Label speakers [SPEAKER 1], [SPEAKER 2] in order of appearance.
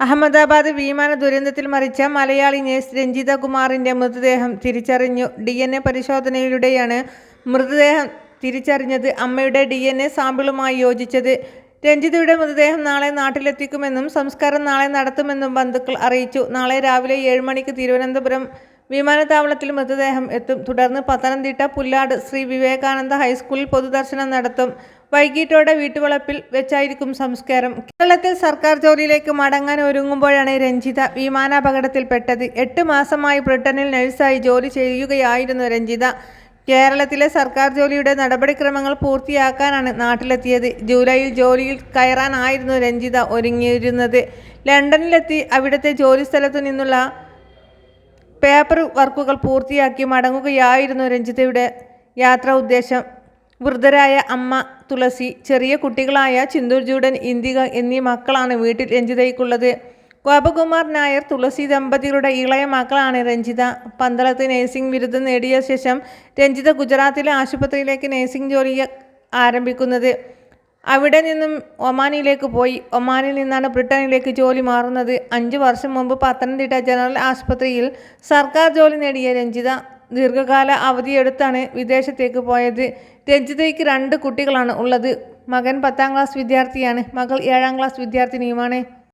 [SPEAKER 1] അഹമ്മദാബാദ് വിമാന ദുരന്തത്തിൽ മരിച്ച മലയാളി നേഴ്സ് രഞ്ജിത കുമാറിന്റെ മൃതദേഹം തിരിച്ചറിഞ്ഞു. ഡി എൻ എ പരിശോധനയിലൂടെയാണ് മൃതദേഹം തിരിച്ചറിഞ്ഞത്. അമ്മയുടെ ഡി എൻ എ സാമ്പിളുമായി യോജിച്ചത്. രഞ്ജിതയുടെ മൃതദേഹം നാളെ നാട്ടിലെത്തിക്കുമെന്നും സംസ്കാരം നാളെ നടത്തുമെന്നും ബന്ധുക്കൾ അറിയിച്ചു. നാളെ രാവിലെ ഏഴ് മണിക്ക് തിരുവനന്തപുരം വിമാനത്താവളത്തിൽ മൃതദേഹം എത്തും. തുടർന്ന് പത്തനംതിട്ട പുല്ലാട് ശ്രീ വിവേകാനന്ദ ഹൈസ്കൂളിൽ പൊതുദർശനം നടത്തും. വൈകിട്ടോടെ വീട്ടുവളപ്പിൽ വെച്ചായിരിക്കും സംസ്കാരം. കേരളത്തിൽ സർക്കാർ ജോലിയിലേക്ക് മടങ്ങാൻ ഒരുങ്ങുമ്പോഴാണ് രഞ്ജിത വിമാനാപകടത്തിൽപ്പെട്ടത്. എട്ട് മാസമായി ബ്രിട്ടനിൽ നഴ്സായി ജോലി ചെയ്യുകയായിരുന്നു രഞ്ജിത. കേരളത്തിലെ സർക്കാർ ജോലിയുടെ നടപടിക്രമങ്ങൾ പൂർത്തിയാക്കാനാണ് നാട്ടിലെത്തിയത്. ജൂലൈയിൽ ജോലിയിൽ കയറാനായിരുന്നു രഞ്ജിത ഒരുങ്ങിയിരുന്നത്. ലണ്ടനിലെത്തി അവിടുത്തെ ജോലിസ്ഥലത്തു നിന്നുള്ള പേപ്പർ വർക്കുകൾ പൂർത്തിയാക്കി മടങ്ങുകയായിരുന്നു രഞ്ജിതയുടെ യാത്രാ ഉദ്ദേശം. വൃദ്ധരായ അമ്മ തുളസി ചെറിയ കുട്ടികളായ ചിന്തൂർജൂടൻ ഇന്ദിക എന്നീ മക്കളാണ് വീട്ടിൽ രഞ്ജിതയ്ക്കുള്ളത്. ഗോപകുമാർ നായർ തുളസി ദമ്പതികളുടെ ഇളയ മക്കളാണ് രഞ്ജിത. പന്തളത്ത് നഴ്സിംഗ് ബിരുദം നേടിയ ശേഷം രഞ്ജിത ഗുജറാത്തിലെ ആശുപത്രിയിലേക്ക് നഴ്സിംഗ് ജോലി ആരംഭിക്കുന്നത്. അവിടെ നിന്നും ഒമാനിലേക്ക് പോയി. ഒമാനിൽ നിന്നാണ് ബ്രിട്ടനിലേക്ക് ജോലി മാറുന്നത്. അഞ്ച് വർഷം മുമ്പ് പത്തനംതിട്ട ജനറൽ ആശുപത്രിയിൽ സർക്കാർ ജോലി നേടിയ രഞ്ജിത. ദീർഘകാല അവധിയെടുത്താണ് വിദേശത്തേക്ക് പോയത്. രഞ്ജിതയ്ക്ക് രണ്ട് കുട്ടികളാണ് ഉള്ളത്. മകൻ പത്താം ക്ലാസ് വിദ്യാർത്ഥിയാണ്. മകൾ ഏഴാം ക്ലാസ് വിദ്യാർത്ഥിനിയുമാണ്.